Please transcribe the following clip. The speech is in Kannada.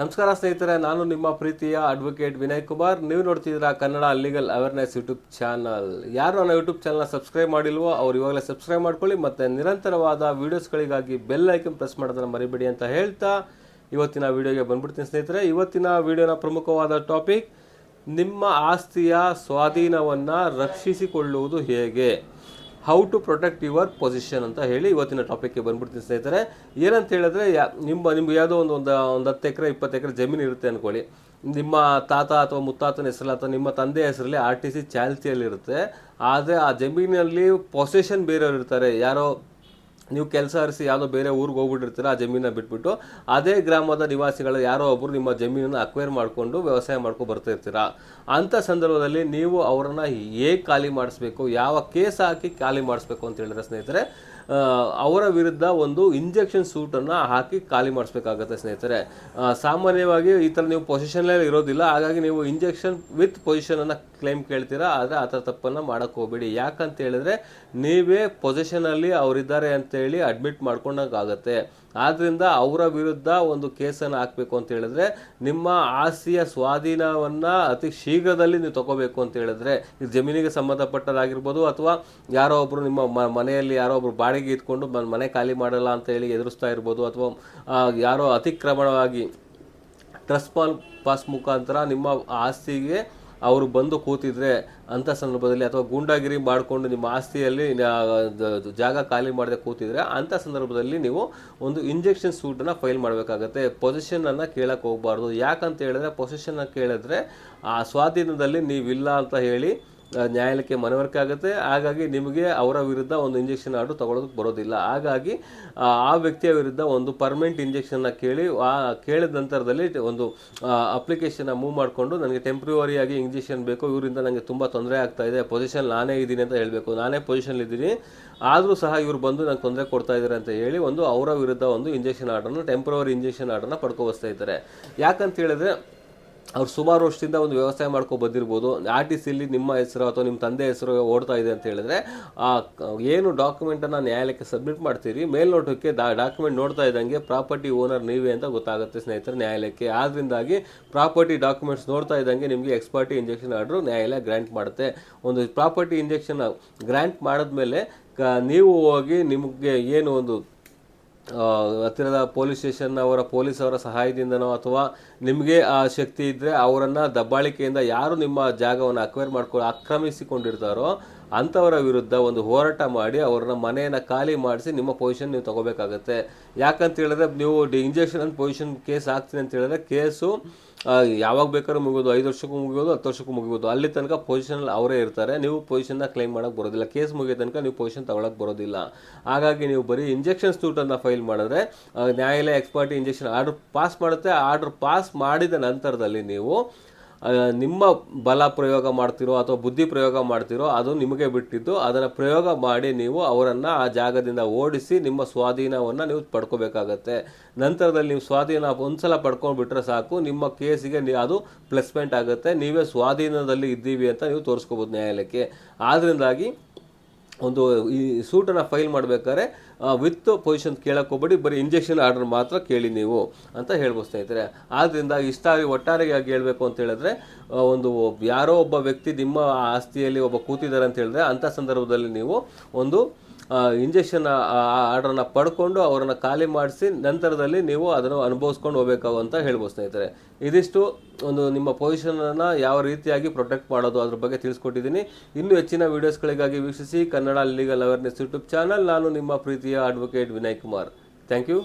ನಮಸ್ಕಾರ ಸ್ನೇಹಿತರೆ, ನಾನು ನಿಮ್ಮ ಪ್ರೀತಿಯ ಅಡ್ವೊಕೇಟ್ ವಿನಯ್ ಕುಮಾರ್. ನೀವು ನೋಡ್ತಿದ್ದೀರಾ Kannada legal awareness YouTube channel ಯಾರು ನನ್ನ ಯೂಟ್ಯೂಬ್ ಚಾನಲ್ನ ಸಬ್ಸ್ಕ್ರೈಬ್ ಮಾಡಿಲ್ವೋ ಅವ್ರು ಇವಾಗಲೇ ಸಬ್ಸ್ಕ್ರೈಬ್ ಮಾಡ್ಕೊಳ್ಳಿ ಮತ್ತು ನಿರಂತರವಾದ ವೀಡಿಯೋಸ್ಗಳಿಗಾಗಿ ಬೆಲ್ ಐಕನ್ ಪ್ರೆಸ್ ಮಾಡೋದನ್ನು ಮರಿಬೇಡಿ ಅಂತ ಹೇಳ್ತಾ ಇವತ್ತಿನ ವಿಡಿಯೋಗೆ ಬಂದ್ಬಿಡ್ತೀನಿ ಸ್ನೇಹಿತರೆ. ಇವತ್ತಿನ ವಿಡಿಯೋನ ಪ್ರಮುಖವಾದ ಟಾಪಿಕ್ ನಿಮ್ಮ ಆಸ್ತಿಯ ಸ್ವಾಧೀನವನ್ನು ರಕ್ಷಿಸಿಕೊಳ್ಳುವುದು ಹೇಗೆ? How to protect your position ಅಂತ ಹೇಳಿ ಇವತ್ತಿನ ಟಾಪಿಕ್ಗೆ ಬಂದ್ಬಿಡ್ತೀನಿ ಸ್ನೇಹಿತರೆ. ಏನಂತ ಹೇಳಿದ್ರೆ ನಿಮ್ಮ, ನಿಮ್ಗೆ ಯಾವುದೋ ಒಂದು ಒಂದು ಒಂದು ಹತ್ತು ಎಕರೆ, ಇಪ್ಪತ್ತು ಎಕರೆ ಜಮೀನು ಇರುತ್ತೆ ಅಂದ್ಕೊಳ್ಳಿ ನಿಮ್ಮ ತಾತ ಅಥವಾ ಮುತ್ತಾತನ ಹೆಸರಲ್ಲಿ ಅಥವಾ ನಿಮ್ಮ ತಂದೆ ಹೆಸರಲ್ಲಿ ಆರ್ ಟಿ ಸಿ ಚಾಲ್ತಿಯಲ್ಲಿರುತ್ತೆ. ಆದರೆ ಆ ಜಮೀನಲ್ಲಿ ಪೊಸೆಷನ್ ಬೇರೆಯವರು ಇರ್ತಾರೆ. ಯಾರೋ ನೀವು ಕೆಲಸ ಹರಿಸಿ ಯಾವುದೋ ಬೇರೆ ಊರಿಗೆ ಹೋಗ್ಬಿಟ್ಟಿರ್ತೀರ ಆ ಜಮೀನ ಬಿಟ್ಬಿಟ್ಟು ಅದೇ ಗ್ರಾಮದ ನಿವಾಸಿಗಳು ಯಾರೋ ಒಬ್ಬರು ನಿಮ್ಮ ಜಮೀನನ್ನು ಅಕ್ವೈರ್ ಮಾಡಿಕೊಂಡು ವ್ಯವಸಾಯ ಮಾಡ್ಕೊಂಡು ಬರ್ತಾ ಇರ್ತೀರ ಅಂಥ ಸಂದರ್ಭದಲ್ಲಿ ನೀವು ಅವರನ್ನು ಹೇಗೆ ಖಾಲಿ ಮಾಡಿಸ್ಬೇಕು? ಯಾವ ಕೇಸ್ ಹಾಕಿ ಖಾಲಿ ಮಾಡಿಸ್ಬೇಕು ಅಂತ ಹೇಳಿದ್ರೆ ಸ್ನೇಹಿತರೆ ಅವರ ವಿರುದ್ಧ ಒಂದು ಇಂಜೆಕ್ಷನ್ ಸೂಟನ್ನು ಹಾಕಿ ಖಾಲಿ ಮಾಡಿಸ್ಬೇಕಾಗತ್ತೆ ಸ್ನೇಹಿತರೆ. ಸಾಮಾನ್ಯವಾಗಿ ಈ ಥರ ನೀವು ಪೊಸಿಷನ್ಲೇ ಇರೋದಿಲ್ಲ, ಹಾಗಾಗಿ ನೀವು ಇಂಜೆಕ್ಷನ್ ವಿತ್ ಪೊಸಿಷನನ್ನು ಕ್ಲೈಮ್ ಕೇಳ್ತೀರಾ, ಆದರೆ ಆ ಥರ ತಪ್ಪನ್ನು ಮಾಡೋಕ್ಕೆ ಹೋಗಬೇಡಿ. ಯಾಕಂತ ಹೇಳಿದ್ರೆ, ನೀವೇ ಪೊಸಿಷನಲ್ಲಿ ಅವರಿದ್ದಾರೆ ಅಂತೇಳಿ ಅಡ್ಮಿಟ್ ಮಾಡ್ಕೊಂಡಾಗುತ್ತೆ ಆದ್ದರಿಂದ ಅವರ ವಿರುದ್ಧ ಒಂದು ಕೇಸನ್ನು ಹಾಕಬೇಕು ಅಂತ ಹೇಳಿದ್ರೆ ನಿಮ್ಮ ಆಸ್ತಿಯ ಸ್ವಾಧೀನವನ್ನು ಅತಿ ಶೀಘ್ರದಲ್ಲಿ ನೀವು ತಗೋಬೇಕು ಅಂತ ಹೇಳಿದ್ರೆ ಇದು ಜಮೀನಿಗೆ ಸಂಬಂಧಪಟ್ಟದಾಗಿರ್ಬೋದು ಅಥವಾ ಯಾರೋ ಒಬ್ಬರು ನಿಮ್ಮ ಮನೆಯಲ್ಲಿ ಯಾರೋ ಒಬ್ಬರು ಬಾಡಿಗೆ ಇದ್ಕೊಂಡು ಮನೆ ಖಾಲಿ ಮಾಡಲ್ಲ ಅಂತ ಹೇಳಿ ಎದುರಿಸ್ತಾ ಇರ್ಬೋದು ಅಥವಾ ಯಾರೋ ಅತಿಕ್ರಮಣವಾಗಿ ಟ್ರಸ್ಟ್ ಪಾಲ್ ಪಾಸ್ ಮುಖಾಂತರ ನಿಮ್ಮ ಆಸ್ತಿಗೆ ಅವರು ಬಂದು ಕೂತಿದ್ರೆ ಅಂಥ ಸಂದರ್ಭದಲ್ಲಿ ಅಥವಾ ಗೂಂಡಾಗಿರಿ ಮಾಡಿಕೊಂಡು ನಿಮ್ಮ ಆಸ್ತಿಯಲ್ಲಿ ಜಾಗ ಖಾಲಿ ಮಾಡದೆ ಕೂತಿದ್ರೆ ಅಂಥ ಸಂದರ್ಭದಲ್ಲಿ ನೀವು ಒಂದು ಇಂಜೆಕ್ಷನ್ ಸೂಟನ್ನು ಫೈಲ್ ಮಾಡಬೇಕಾಗತ್ತೆ. ಪೊಸಿಷನನ್ನು ಕೇಳಕ್ಕೆ ಹೋಗಬಾರ್ದು. ಯಾಕಂತ ಹೇಳಿದ್ರೆ ಪೊಸಿಷನ್ನ ಕೇಳಿದ್ರೆ ಆ ಸ್ವಾಧೀನದಲ್ಲಿ ನೀವಿಲ್ಲ ಅಂತ ಹೇಳಿ ನ್ಯಾಯಾಲಯಕ್ಕೆ ಮನವರಿಕೆ ಆಗುತ್ತೆ. ಹಾಗಾಗಿ ನಿಮಗೆ ಅವರ ವಿರುದ್ಧ ಒಂದು ಇಂಜೆಕ್ಷನ್ ಆರ್ಡರ್ ತಗೊಳ್ಳೋದಕ್ಕೆ ಬರೋದಿಲ್ಲ. ಹಾಗಾಗಿ, ಆ ವ್ಯಕ್ತಿಯ ವಿರುದ್ಧ ಒಂದು ಪರ್ಮನೆಂಟ್ ಇಂಜೆಕ್ಷನ್ನ ಕೇಳಿ, ಆ, ಕೇಳಿದ ನಂತರದಲ್ಲಿ ಒಂದು ಅಪ್ಲಿಕೇಶನ್ನ ಮೂವ್ ಮಾಡಿಕೊಂಡು ನನಗೆ ಟೆಂಪ್ರವರಿಯಾಗಿ ಇಂಜೆಕ್ಷನ್ ಬೇಕು. ಇವರಿಂದ ನನಗೆ ತುಂಬ ತೊಂದರೆ ಆಗ್ತಾ ಇದೆ. ಪೊಸಿಷನ್ ನಾನೇ ಇದ್ದೀನಿ ಅಂತ ಹೇಳಬೇಕು. ನಾನೇ ಪೊಸಿಷನ್ ಇದ್ದೀನಿ. ಆದರೂ ಸಹ ಇವರು ಬಂದು ನಂಗೆ ತೊಂದರೆ ಕೊಡ್ತಾ ಇದ್ದಾರೆ ಅಂತ ಹೇಳಿ ಒಂದು ಅವರ ವಿರುದ್ಧ ಒಂದು ಇಂಜೆಕ್ಷನ್ ಆರ್ಡರ್ನ ಟೆಂಪ್ರವರಿ ಇಂಜೆಕ್ಷನ್ ಆರ್ಡರ್ನ ಪಡ್ಕೊಬಸ್ತಾ ಇದ್ದಾರೆ. ಯಾಕಂತ ಹೇಳಿದ್ರೆ ಅವ್ರು ಸುಮಾರು ವರ್ಷದಿಂದ ಒಂದು ವ್ಯವಸಾಯ ಮಾಡ್ಕೊಂಡು ಬಂದಿರ್ಬೋದು. ಆರ್ ಟಿ ಸಿಲಿ ನಿಮ್ಮ ಹೆಸರು ಅಥವಾ ನಿಮ್ಮ ತಂದೆ ಹೆಸರು ಓಡ್ತಾ ಇದೆ ಅಂತ ಹೇಳಿದ್ರೆ, ಆ, ಏನು ಡಾಕ್ಯುಮೆಂಟನ್ನು ನ್ಯಾಯಾಲಯಕ್ಕೆ ಸಬ್ಮಿಟ್ ಮಾಡ್ತೀರಿ, ಮೇಲ್ನೋಟಕ್ಕೆ ದಾ ಡಾಕ್ಯುಮೆಂಟ್ ನೋಡ್ತಾ ಇದ್ದಂಗೆ ಪ್ರಾಪರ್ಟಿ ಓನರ್ ನೀವೇ ಅಂತ ಗೊತ್ತಾಗುತ್ತೆ ಸ್ನೇಹಿತರೆ ನ್ಯಾಯಾಲಯಕ್ಕೆ. ಆದ್ದರಿಂದಾಗಿ ಪ್ರಾಪರ್ಟಿ ಡಾಕ್ಯುಮೆಂಟ್ಸ್ ನೋಡ್ತಾ ಇದ್ದಂಗೆ ನಿಮಗೆ ಎಕ್ಸ್ಪರ್ಟಿ ಇಂಜೆಕ್ಷನ್ ಆರ್ಡ್ರು ನ್ಯಾಯಾಲಯ ಗ್ರ್ಯಾಂಟ್ ಮಾಡುತ್ತೆ. ಒಂದು ಪ್ರಾಪರ್ಟಿ ಇಂಜೆಕ್ಷನ್ ಗ್ರ್ಯಾಂಟ್ ಮಾಡಿದ್ಮೇಲೆ ನೀವು ಹೋಗಿ ನಿಮಗೆ ಏನು ಒಂದು ಹತ್ತಿರದ ಪೊಲೀಸ್ ಸ್ಟೇಷನ್ ಅವರ ಪೊಲೀಸ್ ಅವರ ಸಹಾಯದಿಂದನೋ ಅಥವಾ ನಿಮಗೆ ಆ ಶಕ್ತಿ ಇದ್ದರೆ ಅವರನ್ನು ದಬ್ಬಾಳಿಕೆಯಿಂದ ಯಾರು ನಿಮ್ಮ ಜಾಗವನ್ನು ಅಕ್ವೈರ್ ಮಾಡ್ಕೊ, ಆಕ್ರಮಿಸಿಕೊಂಡಿರ್ತಾರೋ ಅಂಥವರ ವಿರುದ್ಧ ಒಂದು ಹೋರಾಟ ಮಾಡಿ ಅವ್ರನ್ನ ಮನೆಯನ್ನು ಖಾಲಿ ಮಾಡಿಸಿ ನಿಮ್ಮ ಪೊಸಿಷನ್ ನೀವು ತಗೋಬೇಕಾಗುತ್ತೆ. ಯಾಕಂತ ಹೇಳಿದ್ರೆ ನೀವು ಇಂಜೆಕ್ಷನ್ ಅಂತ ಪೊಸಿಷನ್ ಕೇಸ್ ಹಾಕ್ತೀನಿ ಅಂತ ಹೇಳಿದ್ರೆ ಕೇಸು ಯಾವಾಗ ಬೇಕಾದ್ರೂ ಮುಗಿಯೋದು ಐದು ವರ್ಷಕ್ಕೂ ಮುಗಿಯೋದು ಹತ್ತು ವರ್ಷಕ್ಕೂ ಮುಗಿಯೋದು ಅಲ್ಲಿ ತನಕ ಪೊಸಿಷನಲ್ಲಿ ಅವರೇ ಇರ್ತಾರೆ. ನೀವು ಪೊಸಿಷನ್ನ ಕ್ಲೈಮ್ ಮಾಡೋಕ್ಕೆ ಬರೋದಿಲ್ಲ. ಕೇಸ್ ಮುಗಿಯೋ ತನಕ ನೀವು ಪೊಸಿಷನ್ ತಗೊಳಕ್ಕೆ ಬರೋದಿಲ್ಲ. ಹಾಗಾಗಿ ನೀವು ಬರೀ ಇಂಜೆಕ್ಷನ್ ಸೂಟನ್ನು ಫೈಲ್ ಮಾಡಿದ್ರೆ ನ್ಯಾಯಾಲಯ ex parte injunction order pass ಮಾಡುತ್ತೆ. ಆರ್ಡರ್ ಪಾಸ್ ಮಾಡಿದ ನಂತರದಲ್ಲಿ ನೀವು ನಿಮ್ಮ ಬಲ ಪ್ರಯೋಗ ಮಾಡ್ತಿರೋ ಅಥವಾ ಬುದ್ಧಿ ಪ್ರಯೋಗ ಮಾಡ್ತಿರೋ ಅದು ನಿಮಗೆ ಬಿಟ್ಟಿದ್ದು, ಅದನ್ನು ಪ್ರಯೋಗ ಮಾಡಿ ನೀವು ಅವರನ್ನು ಆ ಜಾಗದಿಂದ ಓಡಿಸಿ ನಿಮ್ಮ ಸ್ವಾಧೀನವನ್ನು ನೀವು ಪಡ್ಕೋಬೇಕಾಗತ್ತೆ. ನಂತರದಲ್ಲಿ ನೀವು ಸ್ವಾಧೀನ ಒಂದ್ಸಲ ಪಡ್ಕೊಂಡ್ಬಿಟ್ರೆ ಸಾಕು, ನಿಮ್ಮ ಕೇಸಿಗೆ ಅದು ಪ್ಲೇಸ್ಮೆಂಟ್ ಆಗುತ್ತೆ. ನೀವೇ ಸ್ವಾಧೀನದಲ್ಲಿ ಇದ್ದೀವಿ ಅಂತ ನೀವು ತೋರಿಸ್ಕೋಬೋದು ನ್ಯಾಯಾಲಯಕ್ಕೆ. ಆದ್ದರಿಂದಾಗಿ ಒಂದು ಈ ಸೂಟನ್ನು ಫೈಲ್ ಮಾಡಬೇಕಾದ್ರೆ ವಿತ್ ಪೊಸಿಷನ್ ಕೇಳಕ್ಕೆ ಹೋಗ್ಬೇಡಿ, ಬರೀ ಇಂಜೆಕ್ಷನ್ ಆರ್ಡರ್ ಮಾತ್ರ ಕೇಳಿ ನೀವು ಅಂತ ಹೇಳ್ಬೋದು ಸ್ನೇಹಿತರೆ ಆದ್ದರಿಂದ ಇಷ್ಟಾಗಿ ಒಟ್ಟಾರೆಯಾಗಿ ಹೇಳಬೇಕು ಅಂತ ಹೇಳಿದ್ರೆ ಒಂದು ಯಾರೋ ಒಬ್ಬ ವ್ಯಕ್ತಿ ನಿಮ್ಮ ಆಸ್ತಿಯಲ್ಲಿ ಒಬ್ಬ ಕೂತಿದ್ದಾರೆ ಅಂತ ಹೇಳಿದ್ರೆ, ಅಂಥ ಸಂದರ್ಭದಲ್ಲಿ ನೀವು ಒಂದು ಇಂಜೆಕ್ಷನ್ ಆರ್ಡರ್ನ ಪಡ್ಕೊಂಡು ಅವರನ್ನು ಖಾಲಿ ಮಾಡಿಸಿ ನಂತರದಲ್ಲಿ ನೀವು ಅದನ್ನು ಅನುಭವಿಸ್ಕೊಂಡು ಹೋಗಬೇಕು ಅಂತ ಹೇಳ್ಬೋದು ಸ್ನೇಹಿತರೆ. ಇದಿಷ್ಟು ಒಂದು ನಿಮ್ಮ ಪೊಸಿಷನನ್ನು ಯಾವ ರೀತಿಯಾಗಿ ಪ್ರೊಟೆಕ್ಟ್ ಮಾಡೋದು ಅದ್ರ ಬಗ್ಗೆ ತಿಳಿಸ್ಕೊಟ್ಟಿದ್ದೀನಿ. ಇನ್ನೂ ಹೆಚ್ಚಿನ ವೀಡಿಯೋಸ್ಗಳಿಗಾಗಿ ವೀಕ್ಷಿಸಿ Kannada legal awareness YouTube channel ನಾನು ನಿಮ್ಮ ಪ್ರೀತಿಯ advocate Vinay Kumar. Thank you